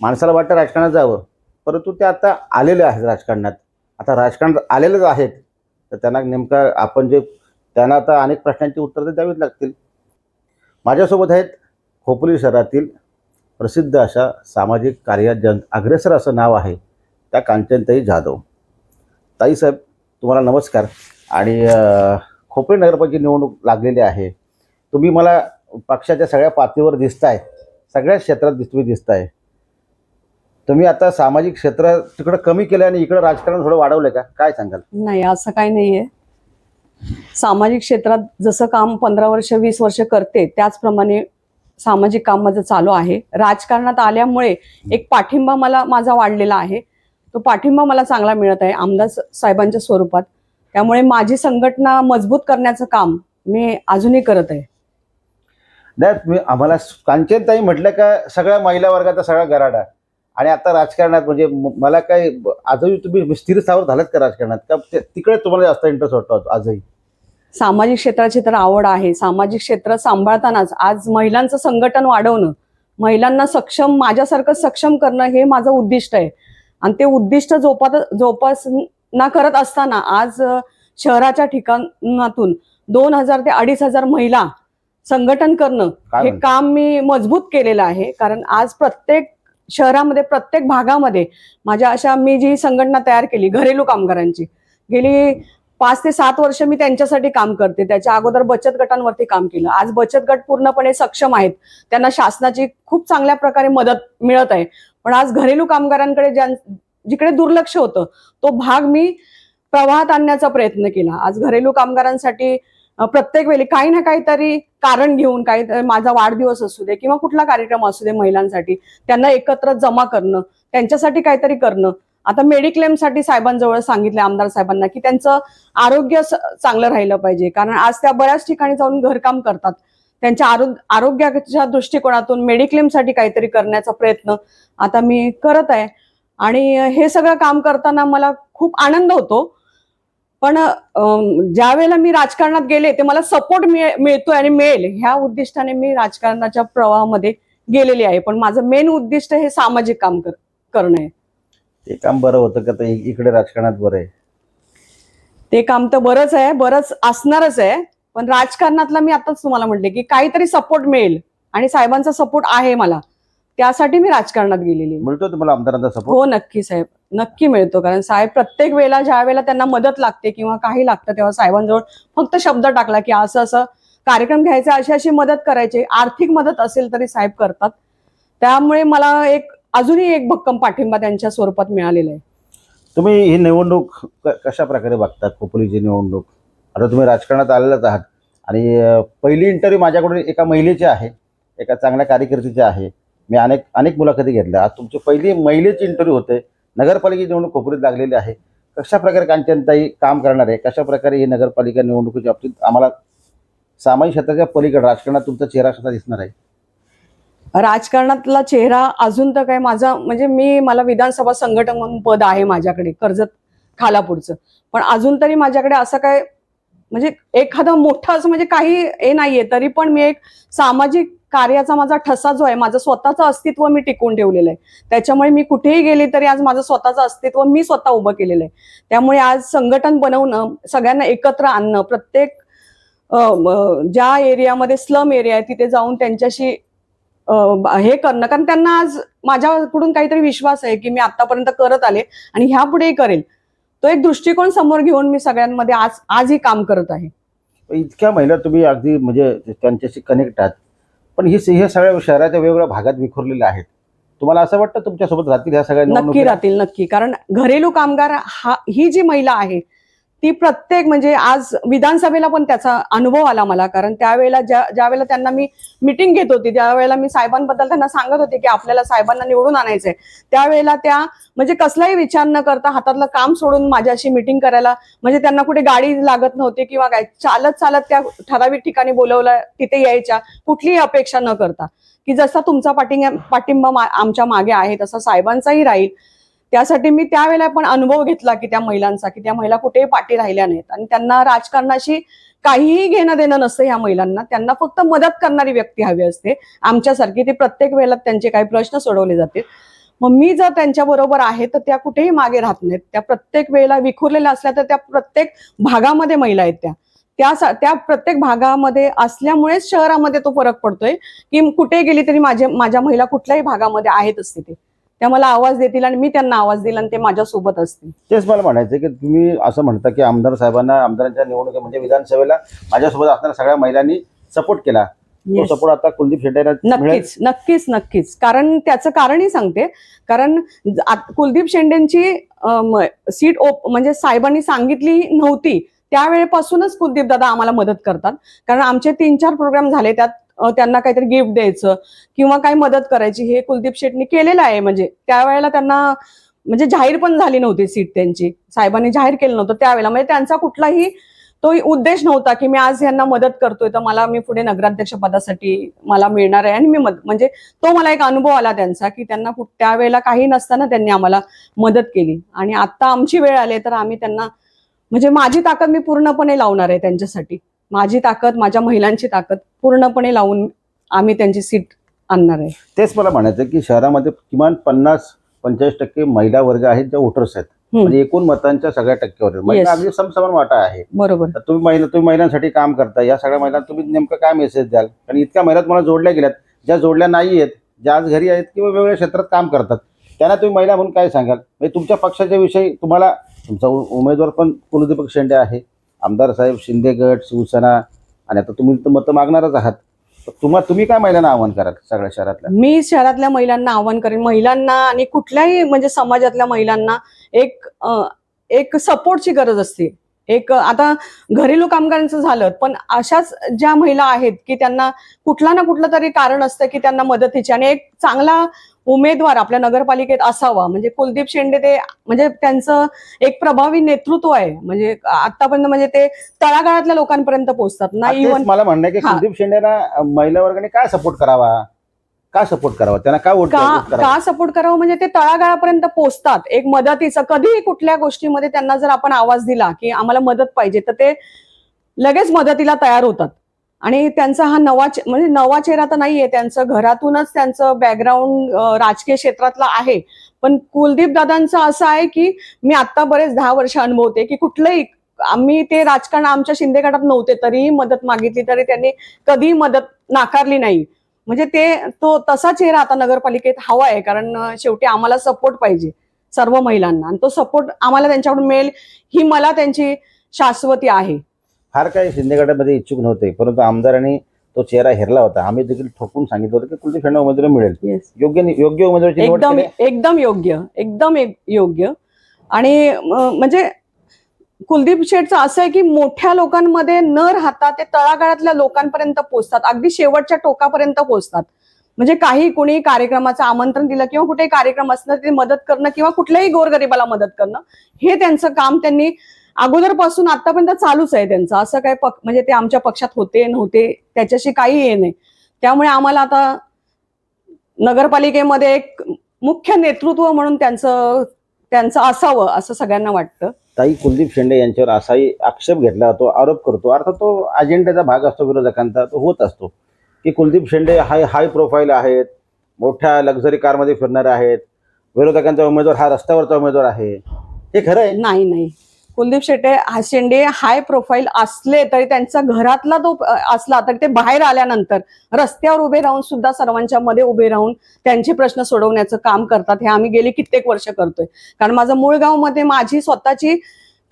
माणसाला वाटतं राजकारणात जावं. परंतु ते आता आलेले आहेत राजकारणात. आता राजकारणात आलेलेच आहेत. तर त्यांना नेमका आपण जे त्यांना आता अनेक प्रश्नांची उत्तरं द्यावीच लागतील. माझ्यासोबत आहेत खोपोली शहरातील प्रसिद्ध अशा सामाजिक कार्यात जन अग्रेसर असं नाव आहे त्या कांचनताई जाधव. ताईसाहेब तुम्हाला नमस्कार. आणि अ, खोपोली नगरपालिकेची निवडणूक लागलेली आहे. तुम्ही मला पक्षाच्या सगळ्या पातळीवर दिसताय. सगळ्याच क्षेत्रात तुम्ही दिसताय. तुम्ही आता सामाजिक क्षेत्र तिकडं कमी केलं आणि इकडं राजकारण थोडं वाढवलं का? काय सांगाल? नाही असं काही नाहीये. सामाजिक क्षेत्रात जसं काम पंधरा वर्ष वीस वर्ष करते त्याचप्रमाणे सामाजिक काम माझं चालू आहे. राजकारणात आल्यामुळे एक पाठिंबा मला माझा वाढलेला आहे. तो पाठिंबा मला चांगला मिळत आहे आमदार साहेबांच्या स्वरूपात. त्यामुळे माझी संघटना मजबूत करण्याचं काम मी अजूनही करत आहे. नाही तुम्ही आम्हाला कांचनताई म्हटलं का सगळ्या महिला वर्गाचा सगळा गराडा आणि आता राजकारणात म्हणजे मला काय आजही तुम्ही स्थिर स्थावर झालात का राजकारणात? का तिकडे तुम्हाला जास्त इंटरेस्ट वाटतो आजही? सामाजिक क्षेत्राची तर आवड आहे. सामाजिक क्षेत्र सांभाळतानाच आज महिलांचं संघटन वाढवणं महिलांना सक्षम माझ्यासारखं सक्षम करणं हे माझं उद्दिष्ट आहे. आणि ते उद्दिष्ट जोपात जोपासना करत असताना आज शहराच्या ठिकाणातून दोन हजार ते अडीच हजार महिला संघटन करणं हे? काम मी मजबूत केलेलं आहे. कारण आज प्रत्येक शहरामध्ये प्रत्येक भागामध्ये माझ्या अशा मी जी संघटना तयार केली घरेलू कामगारांची गेली पाच ते सात वर्ष मी त्यांच्यासाठी काम करते. त्याच्या अगोदर बचत गटांवरती काम केलं. आज बचत गट पूर्णपणे सक्षम आहेत. त्यांना शासनाची खूप चांगल्या प्रकारे मदत मिळत आहे. पण आज घरेलू कामगारांकडे ज्यां जिकडे दुर्लक्ष होतं तो भाग मी प्रवाहात आणण्याचा प्रयत्न केला. आज घरेलू कामगारांसाठी प्रत्येक वेळी काही ना काहीतरी कारण घेऊन काही माझा वाढदिवस असू दे किंवा कुठला कार्यक्रम असू दे महिलांसाठी त्यांना एकत्र जमा करणं त्यांच्यासाठी काहीतरी करणं. आता मेडिक्लेमसाठी साहेबांजवळ सांगितलं आमदार साहेबांना की त्यांचं आरोग्य चांगलं राहिलं पाहिजे. कारण आज त्या बऱ्याच ठिकाणी जाऊन घरकाम करतात. त्यांच्या आरोग्य आरोग्याच्या दृष्टिकोनातून मेडिक्लेमसाठी काहीतरी करण्याचा प्रयत्न आता मी करत आहे. आणि हे सगळं काम करताना मला खूप आनंद होतो. पण ज्या वेळेला मी राजकारणात गेले ते मला सपोर्ट मिळतोय आणि मिळेल. ह्या उद्दिष्टाने मी राजकारणाच्या प्रवाहामध्ये गेलेली आहे. पण माझं मेन उद्दिष्ट हे सामाजिक काम कर- करणं आहे. ते काम बरं होतं का? ते इकडे राजकारणात बरं आहे. ते काम तर बरंच आहे बरंच असणारच आहे. पण राजकारणातला मी आताच तुम्हाला म्हटले की काहीतरी सपोर्ट मिळेल. आणि साहेबांचा सपोर्ट आहे मला. त्यासाठी मी राजकारणात गेलेली. मिळतो तुम्हाला आमदारांचा सपोर्ट हो नक्की साहेब. नक्की मिळतो. कारण साहेब प्रत्येक वेळेला ज्या वेळेला त्यांना मदत लागते किंवा काही लागतं तेव्हा साहेबांजवळ फक्त शब्द टाकला की असं असं कार्यक्रम घ्यायचा अशी अशी मदत करायची. आर्थिक मदत असेल तरी साहेब करतात. त्यामुळे मला एक अजूनही एक भक्कम पाठिंबा त्यांच्या स्वरूपात मिळालेला आहे. तुम्ही ही निवडणूक कशा प्रकारे बघता खोपोलीची निवडणूक. आता तुम्ही राजकारणात आलेलाच आहात. आणि पहिली इंटरव्ह्यू माझ्याकडून एका महिलेची आहे. एका चांगल्या कार्यकर्तीची आहे. मी अनेक अनेक मुलाखती घेतल्या. आज तुमची पहिली महिलेची इंटरव्ह्यू होते. नगरपालिकेची निवडणूक खोपोलीत लागलेली आहे. कशा प्रकारे कांचनताई काम करणार आहे? कशा प्रकारे ही नगरपालिका निवडणुकीच्या बाबतीत आम्हाला सामाजिक क्षेत्राच्या पलीकडे राजकारणात तुमचा चेहरा कसा दिसणार आहे? राजकारणातला चेहरा अजून तर काय माझा म्हणजे मी मला विधानसभा संघटन म्हणून पद आहे माझ्याकडे कर्जत खालापूरचं. पण अजून तरी माझ्याकडे असं काय म्हणजे एखादं मोठं असं म्हणजे काही हे नाहीये तरी पण मी एक सामाजिक कार्याचा माझा ठसा जो आहे माझं स्वतःचं अस्तित्व मी टिकून ठेवलेलं आहे. त्याच्यामुळे मी कुठेही गेली तरी आज माझं स्वतःचं अस्तित्व मी स्वतः उभं केलेलं आहे. त्यामुळे आज संघटन बनवणं सगळ्यांना एकत्र आणणं प्रत्येक ज्या एरियामध्ये स्लम एरिया आहे तिथे जाऊन त्यांच्याशी हे करणं. कारण त्यांना आज माझ्याकडून काहीतरी विश्वास आहे की मी आतापर्यंत करत आले आणि ह्यापुढेही करेल. तो एक दृष्टिकोन समोर घेऊन मी सगळ्यांमध्ये आज आजही काम करत आहे. इतक्या महिला तुम्ही अगदी म्हणजे त्यांच्याशी कनेक्ट आहात. पण ही हे सगळ्या शहराच्या वेगवेगळ्या भागात विखुरलेल्या आहेत. तुम्हाला असं वाटतं तुमच्यासोबत राहतील ह्या सगळ्या नक्की? राहतील नक्की. कारण घरेलू कामगार हा ही जी महिला आहे ती प्रत्येक म्हणजे आज विधानसभेला पण त्याचा अनुभव आला मला कारण त्यावेळेला ज्या ज्या वेळेला त्यांना मी मिटिंग घेत होती त्यावेळेला मी साहेबांबद्दल त्यांना सांगत होते की आपल्याला साहेबांना निवडून आणायचंय. त्यावेळेला त्या म्हणजे कसलाही विचार न करता हातातलं काम सोडून माझ्याशी मिटिंग करायला म्हणजे त्यांना कुठे गाडी लागत नव्हती किंवा काय चालत चालत त्या ठराविक ठिकाणी बोलवलं तिथे यायच्या कुठलीही अपेक्षा न करता. की जसा तुमचा पाठिंबा पाठिंबा आमच्या मागे आहे तसा साहेबांचाही राहील. त्यासाठी मी त्यावेळेला पण अनुभव घेतला की त्या महिलांचा की त्या महिला कुठेही पाठी राहिल्या नाहीत. आणि त्यांना राजकारणाशी काहीही घेणं देणं नसतं ह्या महिलांना. त्यांना फक्त मदत करणारी व्यक्ती हवी असते. आमच्यासारखी ती प्रत्येक वेळेला त्यांचे काही प्रश्न सोडवले जातील. मग मी जर त्यांच्या बरोबर आहे तर त्या कुठेही मागे राहत नाहीत. त्या प्रत्येक वेळेला विखुरलेल्या असल्या तर त्या प्रत्येक भागामध्ये महिला आहेत त्या. त्या त्या प्रत्येक भागामध्ये असल्यामुळेच शहरामध्ये तो फरक पडतोय. की कुठे गेली तरी माझे माझ्या महिला कुठल्याही भागामध्ये आहेतच तिथे त्या मला आवाज देतील आणि मी त्यांना आवाज दिला आणि ते माझ्यासोबत असतील. तेच मला म्हणायचं की तुम्ही असं म्हणता की आमदार साहेबांना आमदारांच्या निवडणुकी म्हणजे विधानसभेला माझ्यासोबत असणाऱ्या सगळ्या महिलांनी सपोर्ट केला. तो. सपोर्ट आता कुलदीप शेट्टीला नक्कीच नक्कीच नक्कीच. कारण त्याचं कारणही सांगते. कारण कुलदीप शेंडेंची सीट ओप म्हणजे साहेबांनी सांगितली नव्हती. त्यावेळेपासूनच कुलदीप दादा आम्हाला मदत करतात. कारण आमचे तीन चार प्रोग्राम झाले त्यात त्यांना काहीतरी गिफ्ट द्यायचं किंवा काही मदत करायची. हे कुलदीप शेट्टी केलेलं आहे. म्हणजे त्यावेळेला त्यांना म्हणजे जाहीर पण झाली नव्हती सीट त्यांची. साहेबांनी जाहीर केलं नव्हतं त्यावेळेला. म्हणजे त्यांचा कुठलाही तो उद्देश नव्हता की मी आज यांना मदत करतोय तर मला मी पुढे नगराध्यक्ष पदासाठी मला मिळणार आहे. आणि मी म्हणजे तो मला एक अनुभव आला त्यांचा की त्यांना त्यावेळेला काही नसताना त्यांनी आम्हाला मदत केली. आणि आता आमची वेळ आली तर आम्ही त्यांना म्हणजे माझी ताकद मी पूर्णपणे लावणार आहे त्यांच्यासाठी. माझी ताकद माझ्या महिलांची ताकद पूर्णपणे लावून आम्ही त्यांची सीट आणणार आहे. तेच मला म्हणायचं की शहरामध्ये किमान पन्नास पंचेचाळीस टक्के महिला वर्ग आहेत ज्या वोटर्स आहेत. म्हणजे एकूण मतांच्या सगळ्या टक्केवर महिला. अगदी समसमान वाटा आहे. बरोबर. तर तुम्ही महिला तुम्ही महिलांसाठी काम करता. या सगळ्या महिलांना तुम्ही नेमकं काय मेसेज द्याल? कारण इतक्या महिला तुम्हाला जोडल्या गेल्यात. ज्या जोडल्या नाही आहेत ज्या आज घरी आहेत किंवा वेगवेगळ्या क्षेत्रात काम करतात त्यांना तुम्ही महिला म्हणून काय सांगाल? म्हणजे तुमच्या पक्षाच्या विषयी तुम्हाला तुमचा उमेदवार पण कुलदीपक शेंडे आहे. आमदार साहेब शिंदे गट शिवसेना आणि आता तुम्ही तर मतं मागणारच आहात. तर तुम्हा तुम्ही काय महिलांना आव्हान कराल सगळ्या शहरातल्या? मी शहरातल्या महिलांना आव्हान करेन. महिलांना आणि कुठल्याही म्हणजे समाजातल्या महिलांना एक एक सपोर्टची गरज असते. एक आता घरेलू कामगारांचं झालं पण अशाच ज्या महिला आहेत की त्यांना कुठला ना कुठलं तरी कारण असतं की त्यांना मदतीची आणि एक चांगला उमेदवार आपल्या नगरपालिकेत असावा. म्हणजे कुलदीप शेंडे ते म्हणजे त्यांचं एक प्रभावी नेतृत्व आहे. म्हणजे आतापर्यंत म्हणजे ते तळागाळातल्या लोकांपर्यंत पोहोचतात. ना इव्हन मला म्हणणं की. कुलदीप शेंडेला अं, महिला वर्गाने काय सपोर्ट करावा? का सपोर्ट करावा? त्यांना काय वोट का का सपोर्ट करावं? म्हणजे ते तळागाळापर्यंत पोहोचतात. एक मदतीचं कधीही कुठल्या गोष्टीमध्ये त्यांना जर आपण आवाज दिला की आम्हाला मदत पाहिजे तर ते लगेच मदतीला तयार होतात. आणि त्यांचा हा नवा म्हणजे नवा चेहरा तर नाहीये त्यांचं घरातूनच त्यांचं बॅकग्राऊंड राजकीय क्षेत्रातलं आहे. पण कुलदीप दादांचं असं आहे की मी आता बरेच दहा वर्ष अनुभवते की कुठलंही आम्ही ते राजकारण आमच्या शिंदे गटात नव्हते तरीही मदत मागितली तरी त्यांनी कधीही मदत नाकारली नाही. म्हणजे ते तो तसा चेहरा आता नगरपालिकेत हवा आहे कारण शेवटी आम्हाला सपोर्ट पाहिजे सर्व महिलांना. आणि तो सपोर्ट आम्हाला त्यांच्याकडून मिळेल ही मला त्यांची शाश्वती आहे. फार काही शिंदे गटामध्ये इच्छुक नव्हते परंतु आमदारांनी तो चेहरा हेरला होता. आम्ही देखील ठोकून सांगितलं होतं की कुलदीप उमेदवार मिळेल. योग्य योग्य उमेदवाराची एकदम एकदम योग्य एकदम एक- योग्य. आणि म्हणजे कुलदीप शेठचं असं आहे की मोठ्या लोकांमध्ये न राहता ते तळागाळातल्या लोकांपर्यंत पोहोचतात. अगदी शेवटच्या टोकापर्यंत पोहोचतात. म्हणजे काही कोणी कार्यक्रमाचं आमंत्रण दिलं किंवा कुठेही कार्यक्रम असणं ते मदत करणं किंवा कुठल्याही गोरगरिबाला मदत करणं हे त्यांचं काम त्यांनी अगोदरपासून आतापर्यंत चालूच आहे त्यांचं. असं काय पक म्हणजे ते आमच्या पक्षात होते नव्हते त्याच्याशी काही हे नाही. त्यामुळे आम्हाला आता नगरपालिकेमध्ये एक मुख्य नेतृत्व म्हणून त्यांचं त्यांचं असावं असं सगळ्यांना वाटतं. ताई कुलदीप शेंडे यांच्यावर असाही आक्षेप घेतला तो आरोप करतो. अर्थात तो अजेंड्याचा भाग असतो विरोधकांचा तो होत असतो. की कुलदीप शेंडे हाय हाय प्रोफाईल आहेत मोठ्या लक्झरी कारमध्ये फिरणारे आहेत विरोधकांचा उमेदवार हा रस्त्यावरचा उमेदवार आहे. हे खरं आहे? नाही नाही. कुलदीप शेट्टे हा शेंडे हाय प्रोफाईल असले तरी त्यांचा घरातला तो असला तरी ते बाहेर आल्यानंतर रस्त्यावर उभे राहून सुद्धा सर्वांच्या मध्ये उभे राहून त्यांचे प्रश्न सोडवण्याचं काम करतात हे आम्ही गेली कित्येक वर्ष करतोय. कारण माझं मूळ गावमध्ये माझी स्वतःची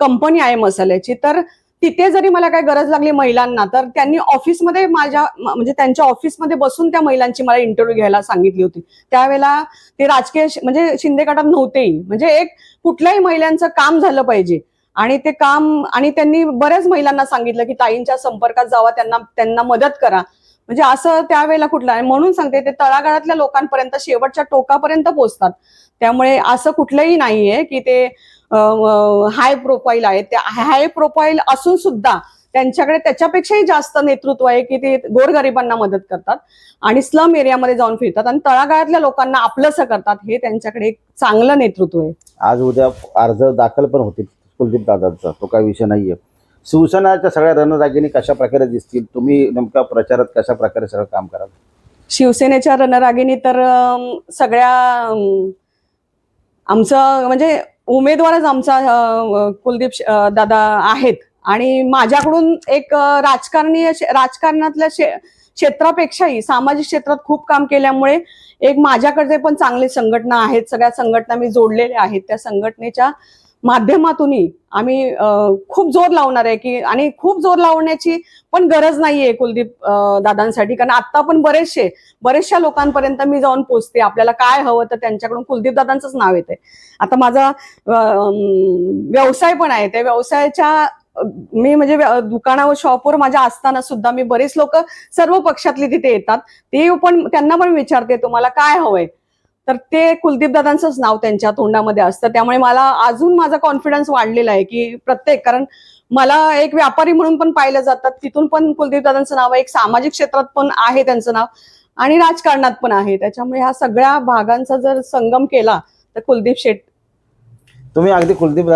कंपनी आहे मसाल्याची तर तिथे जरी मला काय गरज लागली महिलांना तर त्यांनी ऑफिसमध्ये माझ्या म्हणजे त्यांच्या ऑफिसमध्ये बसून त्या महिलांची मला इंटरव्ह्यू घ्यायला सांगितली होती. त्यावेळेला ते राजकीय म्हणजे शिंदे गटात नव्हतेही. म्हणजे एक कुठल्याही महिलांचं काम झालं पाहिजे. आणि ते काम आणि त्यांनी बऱ्याच महिलांना सांगितलं की ताईंच्या संपर्कात जावा त्यांना त्यांना मदत करा. म्हणजे असं त्यावेळेला कुठलं आहे? म्हणून सांगते ते तळागाळातल्या लोकांपर्यंत शेवटच्या टोकापर्यंत पोहोचतात. त्यामुळे असं कुठलंही नाहीये की ते हाय प्रोफाईल आहे ते हाय प्रोफाईल असून सुद्धा त्यांच्याकडे त्याच्यापेक्षाही जास्त नेतृत्व आहे की ते गोरगरिबांना मदत करतात आणि स्लम एरियामध्ये जाऊन फिरतात आणि तळागाळातल्या लोकांना आपलंसं करतात. हे त्यांच्याकडे एक चांगलं नेतृत्व आहे. आज उद्या अर्ज दाखल पण होतील. कुलदीप दादांचा. तो काही विषय नाहीये. शिवसेनाच्या सगळ्या रणरागिणी कशा प्रकारे दिसतील? तुम्ही नेमका प्रचारात कशा प्रकारे सगळं काम कराल? शिवसेनेच्या रणरागिणी तर सगळ्या आमचं म्हणजे उमेदवारच आमचा कुलदीप दादा आहेत. आणि माझ्याकडून एक राजकारणीय राजकारणी राजकारणातल्या शे- क्षेत्रापेक्षाही सामाजिक क्षेत्रात खूप काम केल्यामुळे एक माझ्याकडे पण चांगले संघटना आहेत. सगळ्या संघटना मी जोडलेल्या आहेत. त्या संघटनेच्या माध्यमातूनही आम्ही खूप जोर लावणार आहे की आणि खूप जोर लावण्याची पण गरज नाहीये कुलदीप दादांसाठी. कारण आता पण बरेचसे बरेचशा लोकांपर्यंत मी जाऊन पोचते. आपल्याला काय हवं तर त्यांच्याकडून कुलदीप दादांचंच नाव येते आता माझा व्यवसाय पण आहे. त्या व्यवसायाच्या मी म्हणजे दुकानावर शॉपवर माझ्या असताना सुद्धा मी बरेच लोक सर्व पक्षातली तिथे येतात. ते पण त्यांना पण विचारते तुम्हाला काय हवंय? तर ते कुलदीप दादांचंच नाव त्यांच्या तोंडामध्ये असतं. त्यामुळे मला अजून माझा कॉन्फिडन्स वाढलेला आहे की प्रत्येक कारण मला एक व्यापारी म्हणून पण पाहिलं जातात तिथून पण कुलदीप दादांचं नाव आहे एक सामाजिक क्षेत्रात पण आहे त्यांचं नाव आणि राजकारणात पण आहे. त्याच्यामुळे ह्या सगळ्या भागांचा जर संगम केला तर कुलदीप शेट तुम्ही अगदी कुलदीप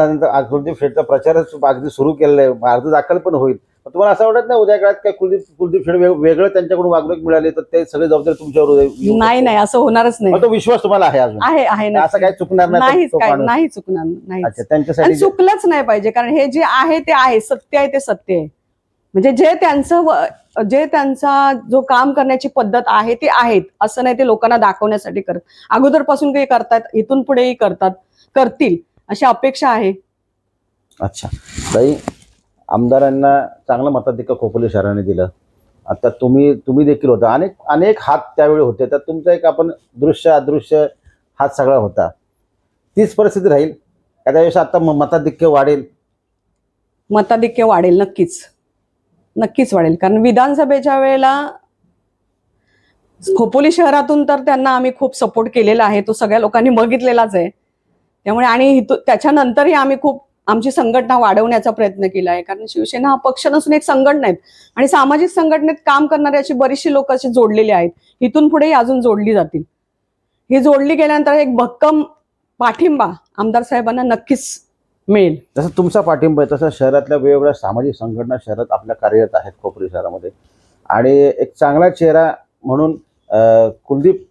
कुलदीप शेठचा प्रचारच अगदी सुरू केलेला आहे. अर्ज दाखल पण होईल. तुम्हाला असं वाटत नाही उद्या काळात काय कुलदीप कुलदीप वेग- वेगळं त्यांच्याकडून वागणूक मिळाली तर ते सगळे जबाबदारी तुमच्यावर नाही नाही असं होणारच नाही. तो विश्वास तुम्हाला आहे अजून? आहे आहे ना असं काय चुकणार नाही. नाही चुकणार नाही त्यांच्यासाठी चुकलंच नाही पाहिजे कारण हे जे आहे ते आहे सत्य आहे ते सत्य आहे. म्हणजे जे त्यांचं जे त्यांचा जो काम करण्याची पद्धत आहे ते आहेत. असं नाही ते लोकांना दाखवण्यासाठी करत. अगोदरपासून काही करतात इथून पुढेही करतात करतील अशी अपेक्षा आहे. अच्छा. आमदारांना चांगलं मताधिक्य खोपोली शहराने दिलं. आता तुम्ही तुम्ही देखील होता. अनेक अनेक हात त्यावेळी होते. तर तुमचा एक आपण दृश्य अदृश्य हात सगळा होता. तीच परिस्थिती राहील. एखाद्या आता म- मताधिक्य वाढेल. मताधिक्य वाढेल नक्कीच. नक्कीच वाढेल. कारण विधानसभेच्या वेळेला खोपोली शहरातून तर त्यांना आम्ही खूप सपोर्ट केलेला आहे. तो सगळ्या लोकांनी बघितलेलाच आहे. त्यामुळे आणि त्याच्यानंतरही आम्ही खूप आमची संघटना वाढवण्याचा प्रयत्न केला आहे. कारण शिवसेना हा पक्ष नसून एक संघटना आहेत. आणि सामाजिक संघटनेत काम करणारे अशी बरीचशी लोक अशी जोडलेली आहेत. इथून पुढेही अजून जोडली जातील. ही जोडली गेल्यानंतर एक भक्कम पाठिंबा आमदार साहेबांना नक्कीच मिळेल. जसं तुमचा पाठिंबा आहे तसं शहरातल्या वेगवेगळ्या सामाजिक संघटना शहरात आपल्या कार्यरत आहेत कोपरी शहरामध्ये. आणि एक चांगला चेहरा म्हणून कुलदीप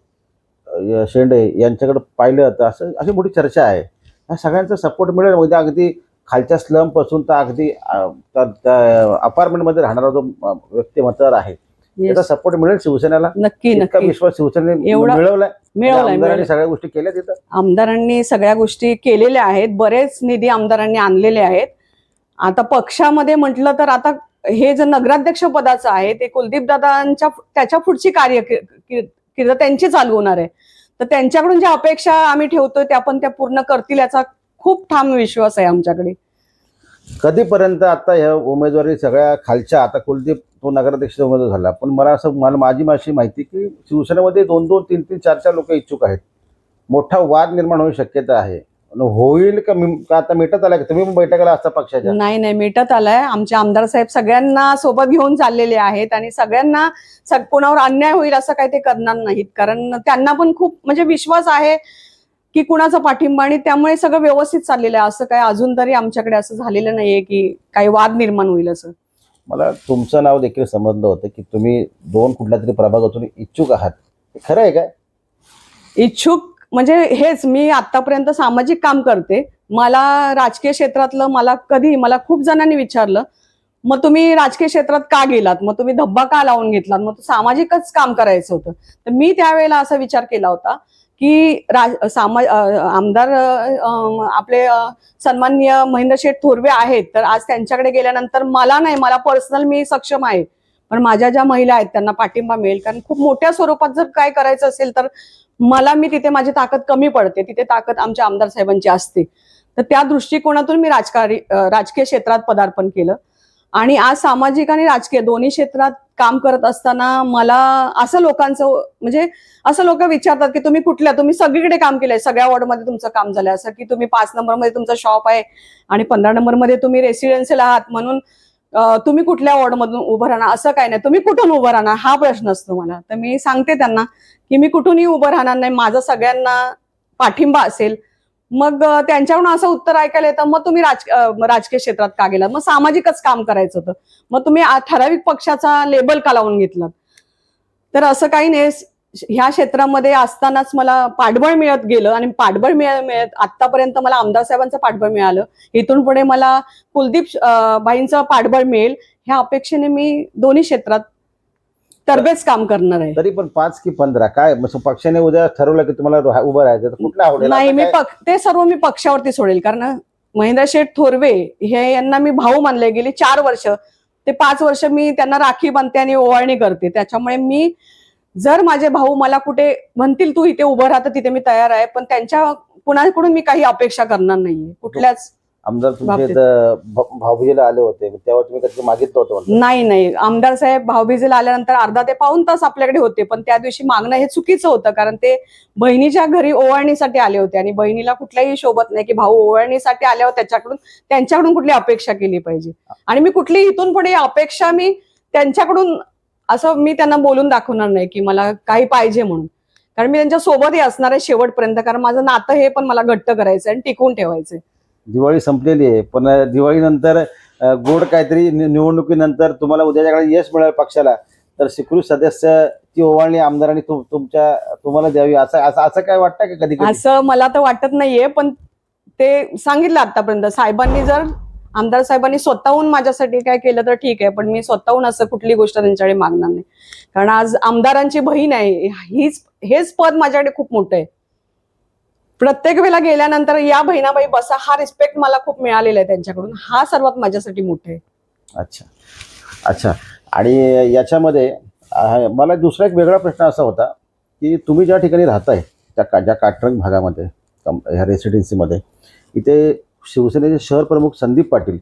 शेंडे यांच्याकडे पाहिलं तर असं अशी मोठी चर्चा आहे. ह्या सगळ्यांचा सपोर्ट मिळेल. म्हणजे अगदी खालच्या स्लमपासून तर अगदी अपार्टमेंटमध्ये राहणारा जो अं, व्यक्तिमत्वावर आहे त्याचा सपोर्ट मिळेल शिवसेनेला? नक्की नक्की. विश्वास शिवसेनेने एवढा- मिळवलाय? मिळवलाय आमदारांनी मिळवलाय. सगळ्या गोष्टी केल्या तिथं? आमदारांनी सगळ्या गोष्टी केलेल्या आहेत. बरेच निधी आमदारांनी आणलेले आहेत. आता पक्षामध्ये म्हटलं तर आता हे जे नगराध्यक्ष पदाचं आहे ते कुलदीप दादांच्या त्याच्या पुढची कार्य त्यांची चालू होणार आहे. तर त्यांच्याकडून ज्या अपेक्षा आम्ही ठेवतोय त्या पण त्या पूर्ण करतील याचा खूप ठाम विश्वास आहे आमच्याकडे. कधीपर्यंत आता ह्या उमेदवारी सगळ्या खालच्या आता कुलदीप तो नगराध्यक्ष उमेदवार झाला. पण मला असं मला माझी माझी माहिती की शिवसेनेमध्ये दोन दोन तीन तीन चार चार लोक इच्छुक आहेत. मोठा वाद निर्माण होण्याची शक्यता आहे. होईल का आता मिटत आला का? तुम्ही बैठकाला असता पक्षाच्या. नाही नाही मिटत आलाय. आमचे आमदार साहेब सगळ्यांना सोबत घेऊन चाललेले आहेत आणि सगळ्यांना सग कोणावर अन्याय होईल असं काही ते करणार नाहीत. कारण त्यांना पण खूप म्हणजे विश्वास आहे. की कुणाचा पाठिंबा आणि त्यामुळे सगळं व्यवस्थित चाललेलं आहे. असं काय अजून तरी आमच्याकडे असं झालेलं नाहीये की काही वाद निर्माण होईल असं. मला तुमचं नाव देखील समजलं होतं की तुम्ही दोन कुठल्या तरी प्रभागातून इच्छुक आहात. हे खरं आहे काय? इच्छुक म्हणजे हेच मी आतापर्यंत सामाजिक काम करते. मला राजकीय क्षेत्रातलं मला कधी मला खूप जणांनी विचारलं मग तुम्ही राजकीय क्षेत्रात का गेलात? मग तुम्ही धब्बा का लावून घेतलात? मग सामाजिकच काम करायचं होतं. तर मी त्यावेळेला असा विचार केला होता. की राज सामा आमदार आपले सन्माननीय महेंद्र शेठ थोरवे आहेत. तर आज त्यांच्याकडे गेल्यानंतर मला नाही मला पर्सनल मी सक्षम आहे. पण माझ्या ज्या महिला आहेत त्यांना पाठिंबा मिळेल. कारण खूप मोठ्या स्वरूपात जर काय करायचं असेल तर मला मी तिथे माझी ताकद कमी पडते. तिथे ताकद आमच्या आमदार साहेबांची असते. तर त्या दृष्टिकोनातून मी राजकारी राजकीय क्षेत्रात पदार्पण केलं. आणि आज सामाजिक आणि राजकीय दोन्ही क्षेत्रात काम करत असताना मला असं लोकांचं म्हणजे असं लोक विचारतात की तुम्ही कुठल्या तुम्ही सगळीकडे काम केलंय सगळ्या वॉर्डमध्ये तुमचं काम झालंय. असं की तुम्ही पाच नंबरमध्ये तुमचं शॉप आहे आणि पंधरा नंबरमध्ये तुम्ही रेसिडेन्शियल आहात म्हणून तुम्ही कुठल्या वॉर्डमधून उभं राहणार? असं काय नाही. तुम्ही कुठून उभं राहणार? हा प्रश्न असतो मला. तर मी सांगते त्यांना की मी कुठूनही उभं राहणार नाही. माझा सगळ्यांना पाठिंबा असेल. मग त्यांच्याकडून असं उत्तर ऐकायला येतं मग तुम्ही राज राजकीय क्षेत्रात का गेलात? मग सामाजिकच काम करायचं होतं. मग तुम्ही ठराविक पक्षाचा लेबल का लावून घेतलात? तर असं काही नाही. ह्या क्षेत्रामध्ये असतानाच मला पाठबळ मिळत गेलं आणि पाठबळ मिळत मिळत आतापर्यंत मला आमदार साहेबांचं पाठबळ मिळालं. इथून पुढे मला कुलदीप भाईंचं पाठबळ मिळेल. ह्या अपेक्षेने मी दोन्ही क्षेत्रात तरबेज काम करणार आहे. तरी पण पाच की पंधरा. काय? पक्षाने उद्या ठरवलं की तुम्हाला उभं राहायचं तर कुठल्या आवडेल? नाही आता मी काय- पक ते सर्व मी पक्षावरती सोडेल. कारण महेंद्र शेठ थोरवे हे यांना मी भाऊ मानले. गेली चार वर्ष. ते पाच वर्ष मी त्यांना राखी बांधते आणि ओवाळणी करते. त्याच्यामुळे मी जर माझे भाऊ मला कुठे म्हणतील तू इथे उभं राहतं तिथे मी तयार आहे. पण त्यांच्या कुणाकडून मी काही अपेक्षा करणार नाहीये. कुठल्याच आमदार तुमचे बाबतीत. इथं भ- भाऊबीजेला आले होते तेव्हा तुम्ही कधी मागितलं होतं. नाही नाही आमदार साहेब भाऊबीजेला आल्यानंतर अर्धा ते पाऊन तास आपल्याकडे होते पण त्या दिवशी मागणं हे चुकीचं होतं कारण ते बहिणीच्या घरी ओवाळणीसाठी आले होते आणि बहिणीला कुठल्याही शोभत नाही की भाऊ ओवाळणीसाठी आल्यावर त्याच्याकडून त्यांच्याकडून कुठली अपेक्षा केली पाहिजे आणि मी कुठली इथून पुढे अपेक्षा मी त्यांच्याकडून असं मी त्यांना बोलून दाखवणार नाही की मला काही पाहिजे म्हणून कारण मी त्यांच्या सोबतही असणार आहे शेवटपर्यंत कारण माझं नातं हे पण मला घट्ट करायचं आणि टिकवून ठेवायचंय दिवाळी संपलेली आहे. पण दिवाळीनंतर गोड काहीतरी निवडणुकीनंतर तुम्हाला उद्याच्या काळात यश मिळेल पक्षाला. तर स्वीकृत सदस्य ती ओवाळणी आमदारांनी तुमच्या तुम्हाला द्यावी. असं असं असं काय वाटतं का कधी कधी असं मला तर वाटत नाहीये पण ते सांगितलं आतापर्यंत. साहेबांनी जर आमदार साहेबांनी स्वतःहून माझ्यासाठी काय केलं तर ठीक आहे पण मी स्वतःहून असं कुठली गोष्ट त्यांच्याकडे मागणार नाही. कारण आज आमदारांची बहीण आहे हीच हेच पद माझ्याकडे खूप मोठं आहे. प्रत्येक वेळेला गेल्यानंतर या बहिणाबाई बसा हा रिस्पेक्ट मला खूप मिळालेला आहे त्यांच्याकडून. हा सर्वात माझ्यासाठी मोठे आहे. अच्छा. अच्छा. आणि याच्यामध्ये मला दुसरा एक वेगळा प्रश्न असा होता की तुम्ही ज्या ठिकाणी राहताय त्या का ज्या काटरंग भागामध्ये कम- ह्या रेसिडेन्सीमध्ये इथे शिवसेनेचे शहर प्रमुख संदीप पाटील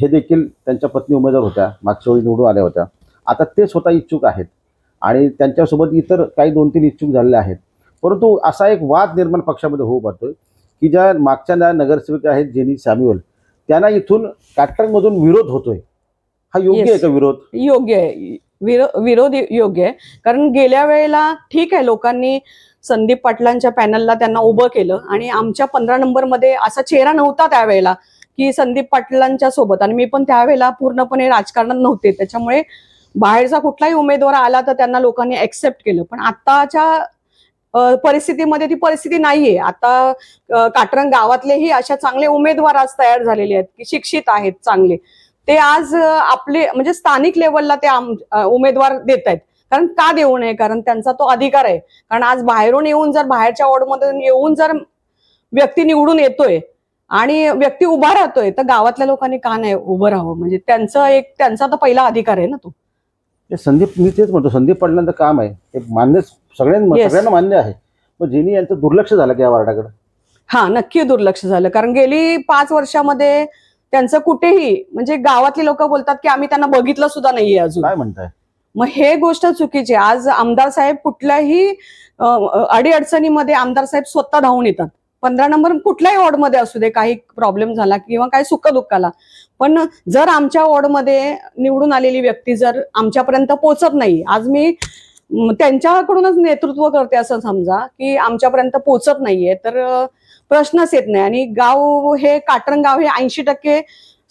हे देखील त्यांच्या पत्नी उमेदवार होत्या मागच्या वेळी निवडून आल्या होत्या. आता ते स्वतः इच्छुक आहेत. आणि त्यांच्यासोबत इतर काही दोन तीन इच्छुक झालेले आहेत. परंतु असा एक वाद निर्माण पक्षामध्ये होऊ पाहतोय की ज्या मागच्या ज्या नगरसेविका आहेत जेनी सॅम्युअल त्यांना इथून काटरंगमधून विरोध होतोय. हा योग्य आहे. का विरोध? योग्य आहे. विरो- विरोध योग्य आहे. कारण गेल्या वेळेला ठीक आहे लोकांनी संदीप पाटलांच्या पॅनलला त्यांना उभं केलं आणि आमच्या पंधरा नंबरमध्ये असा चेहरा नव्हता त्यावेळेला की संदीप पाटलांच्या सोबत. आणि मी पण त्यावेळेला पूर्णपणे राजकारणात नव्हते. त्याच्यामुळे बाहेरचा कुठलाही उमेदवार आला तर त्यांना लोकांनी ऍक्सेप्ट केलं. पण आताच्या परिस्थितीमध्ये ती परिस्थिती नाहीये. आता काटरंग गावातलेही अशा चांगले उमेदवार आज तयार झालेले आहेत की शिक्षित आहेत चांगले. ते आज आपले म्हणजे स्थानिक लेवलला ते उमेदवार देत आहेत. कारण का देऊ नये? कारण त्यांचा तो अधिकार आहे. कारण आज बाहेरून येऊन जर बाहेरच्या वॉर्डमधून येऊन जर व्यक्ती निवडून येतोय आणि व्यक्ती उभा राहतोय तर गावातल्या लोकांनी का नाही उभं राहावं? म्हणजे त्यांचं एक त्यांचा तर पहिला अधिकार आहे ना तो. ते संदीप मी तेच म्हणतो संदीप पाटलांचं काम आहे. ते मान्य सगळ्यांना Yes. सगळ्यांना मान्य आहे. मग जेनी यांचं दुर्लक्ष झालं की या वार्डाकडे? हा नक्की दुर्लक्ष झालं. कारण गेली पाच वर्षामध्ये त्यांचं कुठेही म्हणजे गावातली लोक बोलतात की आम्ही त्यांना बघितलं सुद्धा नाहीये अजून. काय म्हणताय? मग हे गोष्ट चुकीची आहे. आज आमदार साहेब कुठल्याही अडीअडचणीमध्ये आमदार साहेब स्वतः धावून येतात. पंधरा नंबर कुठल्याही वॉर्डमध्ये असू दे काही प्रॉब्लेम झाला किंवा काही सुखदुःखाला पण जर आमच्या वॉर्डमध्ये निवडून आलेली व्यक्ती जर आमच्यापर्यंत पोहोचत नाही आज मी त्यांच्याकडूनच नेतृत्व करते असं समजा की आमच्यापर्यंत पोहोचत नाहीये तर प्रश्नच येत नाही. आणि गाव हे काटरंग गाव हे ऐंशी टक्के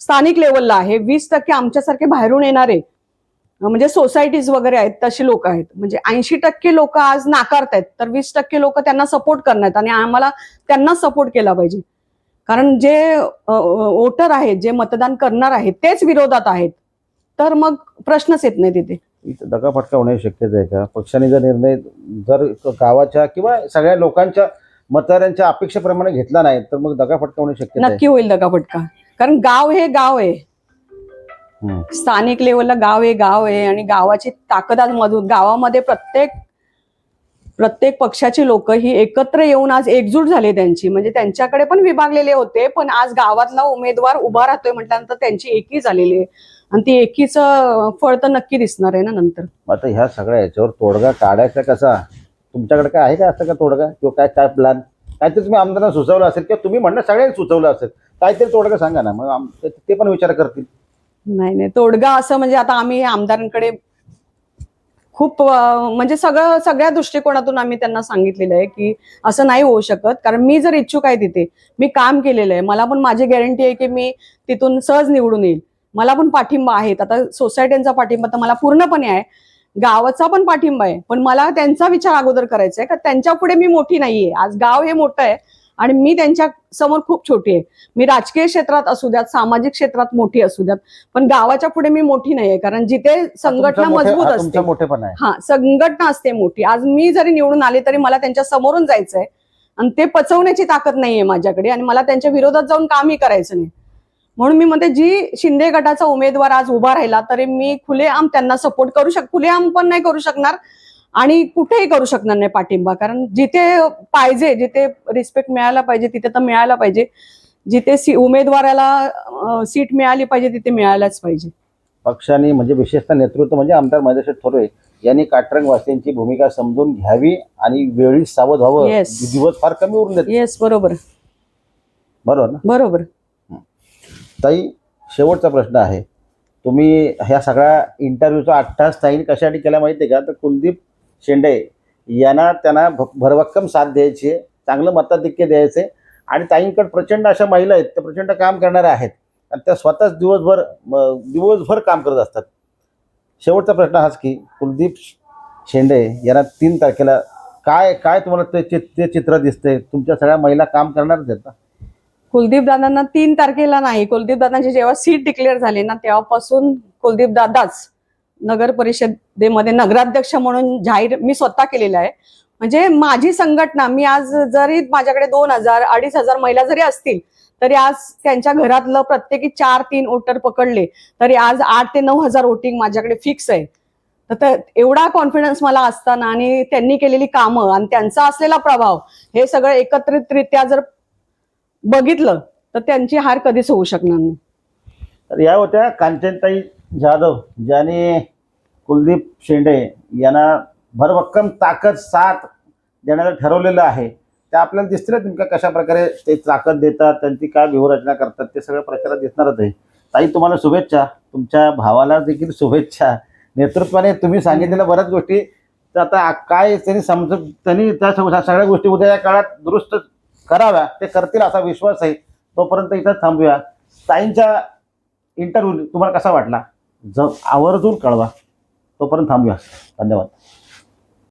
स्थानिक लेवलला आहे वीस टक्के आमच्यासारखे बाहेरून येणारे म्हणजे सोसायटीज वगैरे आहेत तशी लोक आहेत. म्हणजे ऐंशी टक्के लोक आज नाकारतायत तर वीस टक्के लोक त्यांना सपोर्ट करण्यात आणि आम्हाला त्यांना सपोर्ट केला पाहिजे. कारण जे वोटर आहेत जे मतदान करणार आहेत तेच विरोधात आहेत. तर मग प्रश्नच येत नाही तिथे दगाफटका होण्याची शक्यता आहे का? पक्षाने जर निर्णय जर गावाच्या किंवा सगळ्या लोकांच्या मतदारांच्या अपेक्षेप्रमाणे घेतला नाही तर मग दगाफटका होण्याची शक्यता आहे. नक्की होईल दगाफटका कारण गाव हे गाव आहे. स्थानिक लेवलला गाव हे गाव आहे आणि गावाची ताकद आज मजबूत गावामध्ये प्रत्येक प्रत्येक पक्षाची लोक ही एकत्र येऊन आज एकजूट झाली त्यांची. म्हणजे त्यांच्याकडे पण विभागलेले होते पण आज गावातला उमेदवार उभा राहतोय म्हटल्यानंतर त्यांची एकी झालेली आहे. आणि ती एकीचं फळ तर नक्की दिसणार आहे ना नंतर. आता ह्या सगळ्या याच्यावर तोडगा काढायचा कसा? तुमच्याकडे काय आहे का असं का तोडगा? किंवा काय काय प्लॅन काहीतरी तुम्ही आमदारांना सुचवलं असेल किंवा तुम्ही म्हणणं सगळ्यांनी सुचवलं असेल. काहीतरी तोडगा सांगा ना मग ते पण विचार करतील. नाही नाही. तोडगा असं म्हणजे आता आम्ही आमदारांकडे खूप म्हणजे सगळं सगळ्या दृष्टिकोनातून आम्ही त्यांना सांगितलेलं आहे की असं नाही होऊ शकत. कारण मी जर इच्छुक आहे तिथे मी काम केलेलं आहे. मला पण माझी गॅरंटी आहे की मी तिथून सहज निवडून येईल. मला पण पाठिंबा आहेत. आता सोसायट्यांचा पाठिंबा तर मला पूर्णपणे आहे. गावाचा पण पाठिंबा आहे. पण मला त्यांचा विचार अगोदर करायचा आहे का? त्यांच्या पुढे मी मोठी नाहीये. आज गाव हे मोठं आहे. आणि मी त्यांच्यासमोर खूप छोटी आहे. मी राजकीय क्षेत्रात असू द्यात सामाजिक क्षेत्रात मोठी असू द्यात पण गावाच्या पुढे मी मोठी नाहीये कारण जिथे संघटना मजबूत असते. हा संघटना असते मोठी. आज मी जरी निवडून आले तरी मला त्यांच्या समोरून जायचंय आणि ते पचवण्याची ताकद नाहीये माझ्याकडे आणि मला त्यांच्या विरोधात जाऊन कामही करायचं नाही. म्हणून मी म्हणते जी शिंदे गटाचा उमेदवार आज उभा राहिला तरी मी खुलेआम त्यांना सपोर्ट करू शक खुलेआम पण नाही करू शकणार आणि कुठेही करू शकणार नाही पाठिंबा. कारण जिथे पाहिजे जिथे रिस्पेक्ट मिळायला पाहिजे तिथे तर मिळायला पाहिजे. जिथे सी उमेदवाराला सीट मिळाली पाहिजे तिथे मिळायलाच पाहिजे. पक्षाने म्हणजे विशेषतः नेतृत्व म्हणजे आमदार महेश थोरवे यांनी काटरंग वासियांची भूमिका समजून घ्यावी आणि वेळी सावध व्हावं. Yes. दिवस फार कमी उरून देत येस बरोबर. बरोबर ना? बरोबर. ताई शेवटचा प्रश्न आहे. तुम्ही ह्या सगळ्या इंटरव्ह्यूचा आठ तास ताईने कशासाठी केला माहिती आहे का? तर कुलदीप शेंडे यांना त्यांना भ- भरभक्कम साथ द्यायची आहे. चांगलं मताधिक्य द्यायचे आणि ताईंकडे प्रचंड अशा महिला आहेत त्या प्रचंड काम करणाऱ्या आहेत. आणि त्या स्वतःच दिवसभर म- दिवसभर काम करत असतात. शेवटचा प्रश्न हाच की कुलदीप शेंडे यांना तीन तारखेला काय काय तुम्हाला ते चित- ते चित्र दिसते तुमच्या सगळ्या महिला काम करणारच आहेत ना? कुलदीप दादांना तीन तारखेला नाही. कुलदीप दादांची जेव्हा सीट डिक्लेअर झाली ना तेव्हापासून कुलदीप दादाच नगर परिषदेमध्ये नगराध्यक्ष म्हणून जाहीर मी स्वतः केलेला आहे. म्हणजे माझी संघटना मी आज जरी माझ्याकडे दोन हजार अडीच हजार महिला जरी असतील तरी आज त्यांच्या घरातलं प्रत्येकी चार तीन वोटर पकडले तरी आज आठ ते नऊ हजार वोटिंग माझ्याकडे फिक्स आहे. तर एवढा कॉन्फिडन्स मला असताना आणि त्यांनी केलेली कामं आणि त्यांचा असलेला प्रभाव हे सगळं एकत्रितरित्या जर बघितलं तर त्यांची हार कधीच होऊ शकणार नाही. तर या होत्या कांचनताई जाधव ज्याने कुलदीप शेंडे यांना भरभक्कम ताकद साथ देण्याचं ठरवलेलं आहे त्या आपल्याला दिसतील नेमक्या कशा प्रकारे ते ताकद देतात त्यांची काय व्यूहरचना करतात ते सगळं प्रचारात दिसणारच आहे. ताई तुम्हाला शुभेच्छा. तुमच्या भावाला देखील शुभेच्छा. नेतृत्वाने तुम्ही सांगितलेल्या बऱ्याच गोष्टी तर आता काय त्यांनी समजून त्यांनी त्या सगळ्या गोष्टी उद्या या काळात दुरुस्त कराव्या ते करतील असा विश्वास आहे. तोपर्यंत इथं थांबूया. ताईंचा इंटरव्ह्यू तुम्हाला कसा वाटला? ज आवर्जून कळवा तोपर्यंत थांबूया. धन्यवाद.